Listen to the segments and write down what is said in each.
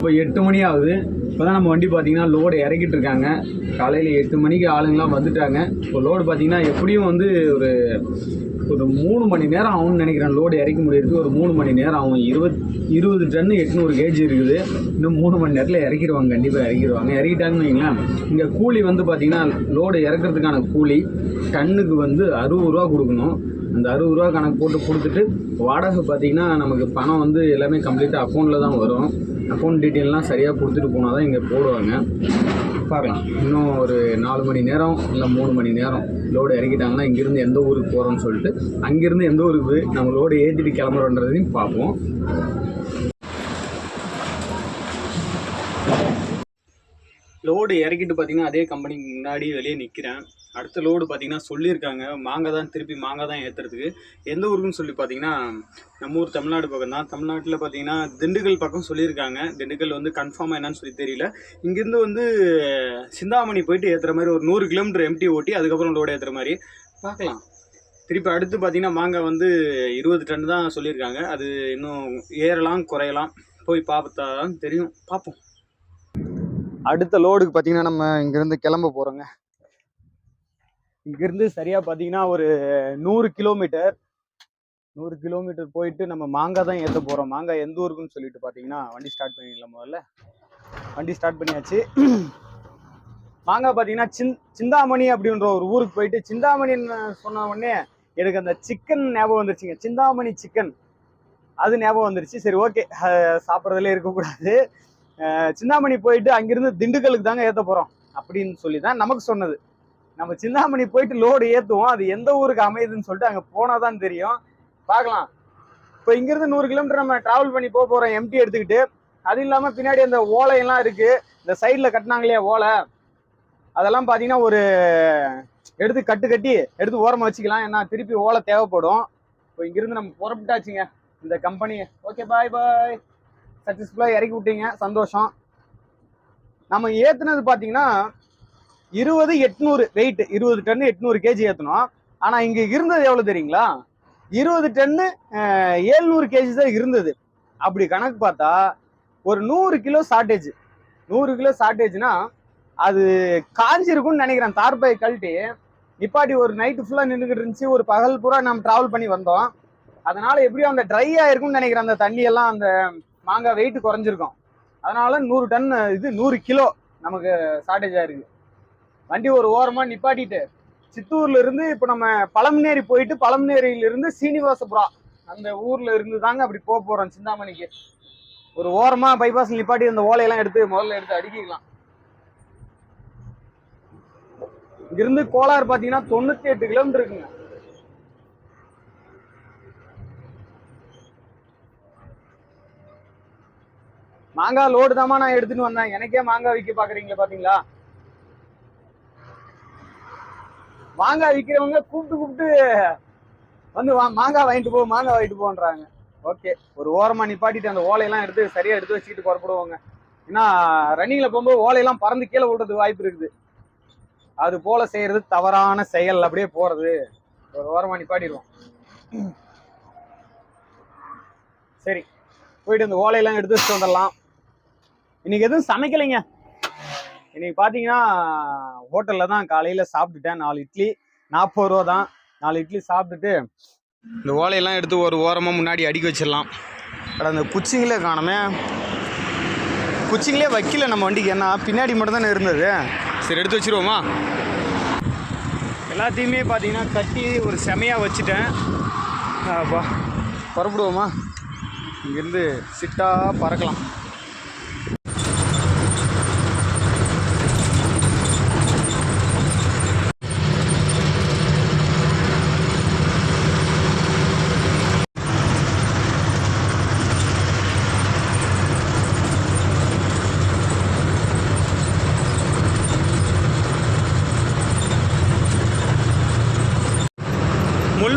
இப்போ எட்டு மணி ஆகுது. இப்போ தான் நம்ம வண்டி பார்த்தீங்கன்னா லோடு இறக்கிட்டு இருக்காங்க. காலையில் எட்டு மணிக்கு ஆளுங்களாம் வந்துட்டாங்க. இப்போ லோடு பார்த்தீங்கன்னா எப்படியும் வந்து ஒரு ஒரு மூணு மணி நேரம் ஆகும்னு நினைக்கிறேன். லோடு இறக்கி முடியறதுக்கு ஒரு மூணு மணி நேரம் ஆகும். இருபத் இருபது டன்னு எட்நூறு கேஜி இருக்குது. இன்னும் மூணு மணி நேரத்தில் இறக்கிடுவாங்க கண்டிப்பாக இறக்கிடுவாங்க இறக்கிட்டாங்கன்னு வைங்களேன். இங்கே கூலி வந்து பார்த்தீங்கன்னா லோடு இறக்கிறதுக்கான கூலி டன்னுக்கு வந்து அறுபது ரூபா கொடுக்கணும். அந்த அறுபது ரூபா கணக்கு போட்டு கொடுத்துட்டு வாடகை பார்த்தீங்கன்னா நமக்கு பணம் வந்து எல்லாமே கம்ப்ளீட்டாக அக்கௌண்ட்டில் தான் வரும். அக்கௌண்ட் டீட்டெயிலெலாம் சரியாக கொடுத்துட்டு போனால் தான் இங்கே போடுவாங்க. பார்க்கலாம். இன்னும் ஒரு நாலு மணி நேரம் இல்லை மூணு மணி நேரம் லோடு இறக்கிட்டாங்கன்னா இங்கேருந்து எந்த ஊருக்கு போகிறோம்னு சொல்லிட்டு அங்கேருந்து எந்த ஊருக்கு நம்ம லோடு ஏற்றிட்டு கிளம்புறோன்றதையும் பார்ப்போம். லோடு இறக்கிட்டு பார்த்தீங்கன்னா அதே கம்பெனிக்கு முன்னாடி வெளியே நிற்கிறேன் அடுத்த லோடு பார்த்தீங்கன்னா சொல்லியிருக்காங்க. மாங்காய் தான் திருப்பி மாங்காய் தான் ஏற்றுறதுக்கு எந்த ஊருக்குன்னு சொல்லி பார்த்தீங்கன்னா நம்ம ஊர் தமிழ்நாடு பக்கம் தான். தமிழ்நாட்டில் பார்த்தீங்கன்னா திண்டுக்கல் பக்கம் சொல்லியிருக்காங்க. திண்டுக்கல் வந்து கன்ஃபார்மாக என்னன்னு சொல்லி தெரியல. இங்கேருந்து வந்து சிந்தாமணி போயிட்டு ஏற்றுற மாதிரி ஒரு நூறு கிலோமீட்டர் எம்டி ஓட்டி அதுக்கப்புறம் லோடு ஏற்றுற மாதிரி பார்க்கலாம் திருப்பி அடுத்து பார்த்தீங்கன்னா மாங்காய் வந்து இருபது டன் தான் சொல்லியிருக்காங்க. அது இன்னும் ஏறலாம் குறையலாம். போய் பார்த்தா தான் தெரியும். பார்ப்போம் அடுத்த லோடுக்கு பார்த்தீங்கன்னா நம்ம இங்கேருந்து கிளம்ப போகிறோங்க இங்கேருந்து சரியாக பார்த்தீங்கன்னா ஒரு நூறு கிலோமீட்டர் நூறு கிலோமீட்டர் போயிட்டு நம்ம மாங்காய் தான் ஏற்ற போகிறோம் மாங்காய் எந்த ஊருக்குன்னு சொல்லிட்டு பார்த்தீங்கன்னா வண்டி ஸ்டார்ட் பண்ணிடலாம் முதல்ல. வண்டி ஸ்டார்ட் பண்ணியாச்சு. மாங்காய் பார்த்தீங்கன்னா சின் சிந்தாமணி அப்படின்ற ஒரு ஊருக்கு போயிட்டு சிந்தாமணின்னு சொன்ன உடனே எனக்கு அந்த சிக்கன் ஞாபகம் வந்துருச்சுங்க. சிந்தாமணி சிக்கன் அது ஞாபகம் வந்துருச்சு. சரி ஓகே சாப்பிட்றதுல இருக்கக்கூடாது. சிந்தாமணி போயிட்டு அங்கிருந்து திண்டுக்கலுக்கு தாங்க ஏற்ற போகிறோம் அப்படின்னு சொல்லி தான் நமக்கு சொன்னது. நம்ம சிந்தாமணி போயிட்டு லோடு ஏற்றுவோம் அது எந்த ஊருக்கு அமையுதுன்னு சொல்லிட்டு அங்கே போனால் தான் தெரியும். பார்க்கலாம். இப்போ இங்கேருந்து நூறு கிலோமீட்டர் நம்ம ட்ராவல் பண்ணி போக போகிறோம் எம்டி எடுத்துக்கிட்டு. அது இல்லாமல் பின்னாடி அந்த ஓலையெல்லாம் இருக்குது இந்த சைடில் கட்டினாங்க இல்லையா ஓலை. அதெல்லாம் பார்த்தீங்கன்னா ஒரு எடுத்து கட்டு கட்டி எடுத்து ஓரமாக வச்சுக்கலாம். ஏன்னா திருப்பி ஓலை தேவைப்படும். இப்போ இங்கேருந்து நம்ம புறப்பட்டாச்சுங்க இந்த கம்பெனி ஓகே பாய் பாய் சக்ஸஸ்ஃபுல்லாக இறக்கி விட்டீங்க. சந்தோஷம். நம்ம ஏற்றுனது பார்த்தீங்கன்னா இருபது எட்நூறு வெயிட் இருபது டன்னு எட்நூறு கேஜி ஏற்றணும் ஆனால் இங்கே இருந்தது எவ்வளோ தெரியுங்களா? இருபது டன்னு ஏழ்நூறு கேஜி தான் இருந்தது. அப்படி கணக்கு பார்த்தா ஒரு நூறு கிலோ ஷார்ட்டேஜ் நூறு கிலோ ஷார்ட்டேஜ்னா அது காஞ்சிருக்கும்னு நினைக்கிறேன். தார்பாய் கழட்டி நிப்பாட்டி ஒரு நைட்டு ஃபுல்லாக நின்றுக்கிட்டு இருந்துச்சு. ஒரு பகல் பூரா நம்ம ட்ராவல் பண்ணி வந்தோம். அதனால் எப்படியும் அந்த ட்ரை ஆயிருக்கும்னு நினைக்கிறேன். அந்த தண்ணியெல்லாம் அந்த மாங்காய் வெயிட் குறைஞ்சிருக்கும். அதனால நூறு டன் இது நூறு கிலோ நமக்கு ஷார்ட்டேஜ் ஆயிருக்கு வண்டி ஒரு ஓரமா நிப்பாட்டிட்டு சித்தூர்ல இருந்து இப்ப நம்ம பழமநேரி போயிட்டு பழமநேரியில இருந்து சீனிவாசபுரா அந்த ஊர்ல இருந்து தாங்க அப்படி போக போறோம் சிந்தாமணிக்கு. ஒரு ஓரமா பைபாஸ் நிப்பாட்டி அந்த ஓலையெல்லாம் எடுத்து முதல்ல எடுத்து அடுக்கிக்கலாம். இங்கிருந்து கோலார் பாத்தீங்கன்னா தொண்ணூத்தி எட்டு கிலோமீட்டர் இருக்குங்க மாங்காய் லோடு தாமா நான் எடுத்துட்டு வந்தேன். எனக்கே மாங்காய் விற்க பாக்குறீங்களா பாத்தீங்களா? மாங்காய் விற்கிறவங்க கூப்பிட்டு கூப்பிட்டு வந்து வா மாங்காய் வாங்கிட்டு போ மாங்காய் வாங்கிட்டு போன்றாங்க. ஓகே ஒரு ஓரமாக நிப்பாட்டிட்டு அந்த ஓலையெல்லாம் எடுத்து சரியாக எடுத்து வச்சுக்கிட்டு புறப்படுவாங்க. ஏன்னா ரன்னிங்கில் போகும்போது ஓலையெல்லாம் பறந்து கீழே விடுறதுக்கு வாய்ப்பு இருக்குது. அது போல செய்யறது தவறான செயல் அப்படியே போறது. ஒரு ஓரமா நிப்பாட்டிடுவோம். சரி போயிட்டு இந்த ஓலையெல்லாம் எடுத்து வச்சுட்டு வந்துடலாம். இன்னைக்கு எதுவும் சமைக்கலைங்க. இன்னைக்கு பார்த்தீங்கன்னா ஹோட்டலில் தான் காலையில் சாப்பிட்டுட்டேன். நாலு இட்லி நாற்பது ரூபா தான். நாலு இட்லி சாப்பிட்டுட்டு இந்த ஓலையெல்லாம் எடுத்து ஒரு ஓரமாக முன்னாடி அடுக்கி வச்சிடலாம். அட அந்த குச்சிங்களே காணமே. குச்சிங்களே வைக்கல நம்ம வண்டிக்கு. ஏன்னா பின்னாடி மட்டும் தானே இருந்தது. சரி எடுத்து வச்சுருவோமா? எல்லாத்தையுமே பார்த்தீங்கன்னா கட்டி ஒரு செமையாக வச்சுட்டேன். பா புறப்படுவோமா இங்கேருந்து சிட்டாக பறக்கலாம்.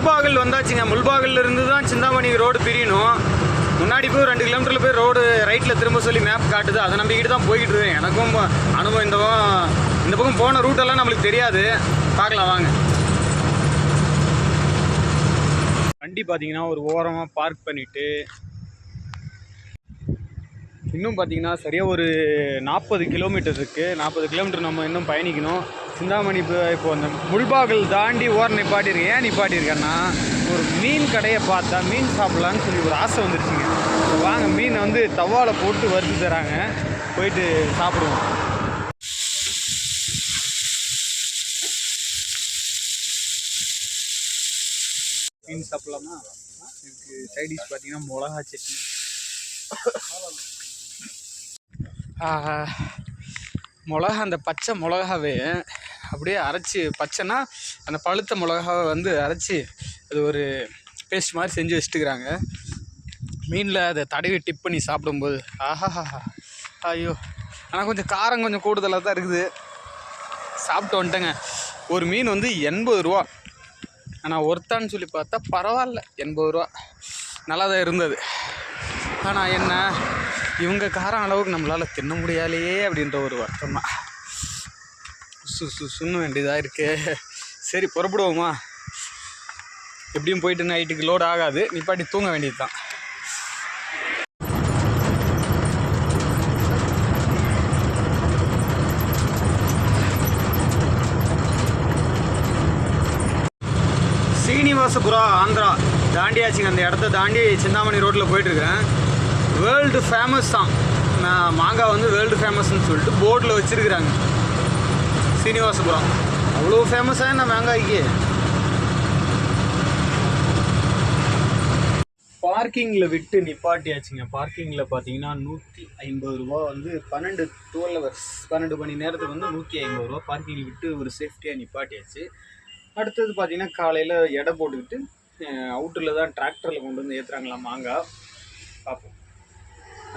முல்பாகல் வந்தாச்சுங்க. முள்பாகல்ல இருந்து தான் சிந்தாமணி ரோடு பிரியணும். முன்னாடி போய் ரெண்டு கிலோமீட்டரில் போய் ரோடு ரைட்டில் திரும்ப சொல்லி மேப் காட்டுது. அதை நம்பிக்கிட்டு தான் போய்கிட்டு இருக்கேன். எனக்கும் அனுபவம் இந்த பக்கம் இந்த பக்கம் போன ரூட்டெல்லாம் நம்மளுக்கு தெரியாது. பார்க்கலாம் வாங்க. வண்டி பார்த்தீங்கன்னா ஒரு ஓரமாக பார்க் பண்ணிவிட்டு இன்னும் பார்த்தீங்கன்னா சரியாக ஒரு நாற்பது கிலோமீட்டர் இருக்குது நாற்பது கிலோமீட்டர் நம்ம இன்னும் பயணிக்கணும். சிந்தாமணி இப்போ இப்போ அந்த முள்பாகல் தாண்டி ஓர நிப்பாட்டியிருக்கேன். ஏன் நிப்பாட்டியிருக்கேன்னா ஒரு மீன் கடையை பார்த்தா மீன் சாப்பிட்லான்னு சொல்லி ஒரு ஆசை வந்துருச்சுங்க. வாங்க மீனை வந்து தவாவில் போட்டு வறுத்து தராங்க. போயிட்டு சாப்பிடுவோம். மீன் சாப்பிட்லாமா? இதுக்கு சைடிஷ் பார்த்தீங்கன்னா மிளகா சட்னி. மிளகா அந்த பச்சை மிளகாவே அப்படியே அரைச்சி பச்சைனா அந்த பழுத்த மிளகாவை வந்து அரைச்சி அது ஒரு பேஸ்ட் மாதிரி செஞ்சு வச்சுட்டுக்கிறாங்க மீனில் அதை தடவி டிப் பண்ணி சாப்பிடும்போது ஆஹாஹா ஐயோ. ஆனால் கொஞ்சம் காரம் கொஞ்சம் கூடுதலாக தான் இருக்குது. சாப்பிட்டு வந்துட்டேங்க. ஒரு மீன் வந்து எண்பது ரூபா. ஆனால் ஒருத்தான்னு சொல்லி பார்த்தா பரவாயில்ல எண்பது ரூபா. நல்லா தான் இருந்தது. ஆனால் என்ன? இவங்க காரம் அளவுக்கு நம்மளால் தின்ன முடியாலையே அப்படின்ற ஒரு வருத்தம் தான். சு சு சுண்ண வேண்டியதாக இருக்கே. சரி புறப்படுவோமா? எப்படியும் போயிட்டு நைட்டுக்கு லோடு ஆகாது. நிப்பாட்டி தூங்க வேண்டியது தான் சீனிவாசபுரம் ஆந்திரா. தாண்டியாச்சுங்க அந்த இடத்த தாண்டி சிந்தாமணி ரோட்டில் போயிட்டுருக்கேன் வேர்ல்டு ஃபேமஸ் தான். நான் மாங்காய் வந்து வேர்ல்டு ஃபேமஸ்னு சொல்லிட்டு போர்டில் வச்சுருக்குறாங்க. சீனிவாசபுரம். அவ்வளோ ஃபேமஸாக என்ன மாங்காய்க்கு? பார்க்கிங்கில் விட்டு நிப்பாட்டியாச்சுங்க. பார்க்கிங்கில் பார்த்தீங்கன்னா நூற்றி ஐம்பது ரூபா வந்து பன்னெண்டு டுவெல் ஹவர்ஸ் பன்னெண்டு மணி நேரத்துக்கு வந்து நூற்றி ஐம்பது ரூபா பார்க்கிங்கில் விட்டு ஒரு சேஃப்டியாக நிப்பாட்டியாச்சு. அடுத்தது பார்த்தீங்கன்னா காலையில் எடை போட்டுக்கிட்டு அவுட்டரில் தான் டிராக்டரில் கொண்டு வந்து ஏற்றுறாங்களா மாங்காய் பார்ப்போம்.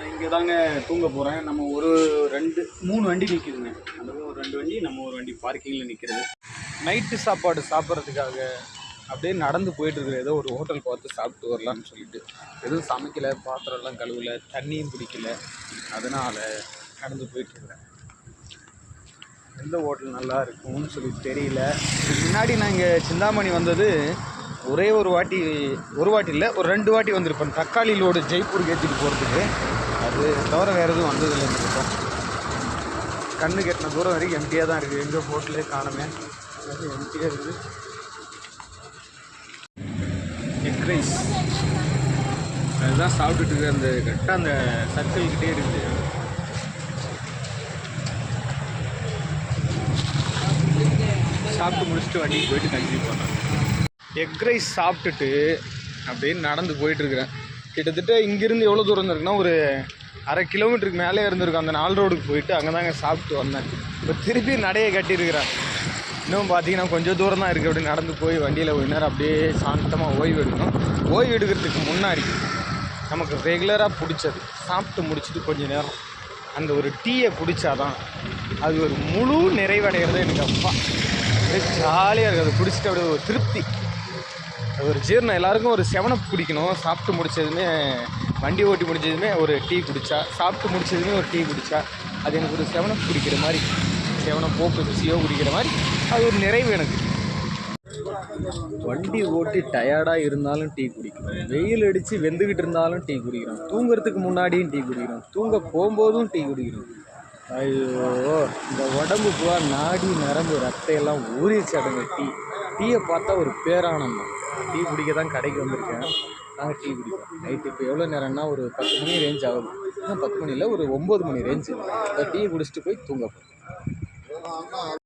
இங்கே தாங்க தூங்க போகிறேன் நம்ம ஒரு ரெண்டு மூணு வண்டி நிற்கிதுங்க அந்த ஒரு ரெண்டு வண்டி நம்ம ஒரு வண்டி பார்க்கிங்கில் நிற்கிறது நைட்டு சாப்பாடு சாப்பிட்றதுக்காக அப்படியே நடந்து போயிட்டு ஏதோ ஒரு ஹோட்டல் பார்த்து சாப்பிட்டு வரலாம்னு சொல்லிட்டு. எதுவும் சமைக்கலை பாத்திரம்லாம் கழுவல தண்ணியும் பிடிக்கல அதனால் நடந்து போயிட்டுருக்குறேன் எந்த ஹோட்டல் நல்லா இருக்கும்னு சொல்லி தெரியல. முன்னாடி நான் இங்கே சிந்தாமணி வந்தது. ஒரே ஒரு வாட்டி ஒரு வாட்டி இல்லை ஒரு ரெண்டு வாட்டி வந்திருப்பேன். தக்காளி லோடு ஜெய்ப்பூருக்கு ஏற்றிட்டு போகிறதுக்கு அது தவிர வேறு எதுவும் வந்ததில்லை இந்த பக்கம். கண்ணு கெட்டின தூரம் வரைக்கும் எம்டியாக தான் இருக்குது. எங்கே ஹோட்டலே காணுமே. எம்டியாக இருக்குது. எக் ரைஸ் அதுதான் சாப்பிட்டுட்டு இருக்கிற அந்த கரெக்டாக அந்த சர்க்கிள்கிட்டே இருக்குது. சாப்பிட்டு முடிச்சுட்டு வண்டிக்கு போயிட்டு கண்டினியூ பண்ணேன் எக் ரைஸ் சாப்பிட்டுட்டு அப்படியே நடந்து போயிட்டுருக்குறேன் கிட்டத்தட்ட இங்கேருந்து எவ்வளோ தூரம் இருக்குன்னா ஒரு அரை கிலோமீட்டருக்கு மேலே இருந்திருக்கும். அந்த நாள் ரோடுக்கு போயிட்டு அங்கே தாங்க சாப்பிட்டு வந்தேன். இப்போ திருப்பி நடையை கட்டியிருக்கிறேன். இன்னும் பார்த்தீங்கன்னா கொஞ்சம் தூரம் தான் இருக்குது அப்படி நடந்து போய் வண்டியில் ஒரு நேரம் அப்படியே சாந்தமாக ஓய்வு எடுக்கணும். ஓய்வு எடுக்கிறதுக்கு முன்னாடி நமக்கு ரெகுலராக பிடிச்சது. சாப்பிட்டு முடிச்சுட்டு கொஞ்சம் நேரம் அந்த ஒரு டீயை குடித்தாதான் அது ஒரு முழு நிறைவடைகிறது எனக்கு அப்பா. ஜாலியாக இருக்குது அதை குடிச்சிட்டு அப்படியே ஒரு திருப்தி. அது ஒரு ஜீரணம். எல்லாருக்கும் ஒரு செவனப் குடிக்கணும். சாப்பிட்டு முடிச்சதுமே வண்டி ஓட்டி முடிச்சதுமே ஒரு டீ குடித்தா சாப்பிட்டு முடிச்சதுமே ஒரு டீ குடித்தா அது எனக்கு ஒரு செவனப் குடிக்கிற மாதிரி செவனப் போக்கு ருசியோ குடிக்கிற மாதிரி அது ஒரு நிறைவு எனக்கு. வண்டி ஓட்டி டயர்டாக இருந்தாலும் டீ குடிக்கிறோம். வெயில் அடித்து வெந்துக்கிட்டு இருந்தாலும் டீ குடிக்கிறோம். தூங்குறதுக்கு முன்னாடியும் டீ குடிக்கிறோம். தூங்க போகும்போதும் டீ குடிக்கிறோம். ஐயோ இந்த உடம்பு பூரா நாடி நரம்பு ரத்தையெல்லாம் ஊறிச்சு அடங்க டீ. டீயை பார்த்தா ஒரு பேரானந்தம். டீ குடிக்க தான் கடைக்கு வந்திருக்கேன். நாங்கள் டீ குடிப்போம். நைட்டு இப்போ எவ்வளோ நேரம்னா ஒரு பத்து மணி ரேஞ்ச் ஆகுது. இன்னும் பத்து மணி இல்லை ஒரு ஒம்பது மணி ரேஞ்சு அந்த டீ குடிச்சிட்டு போய் தூங்க போகிறோம்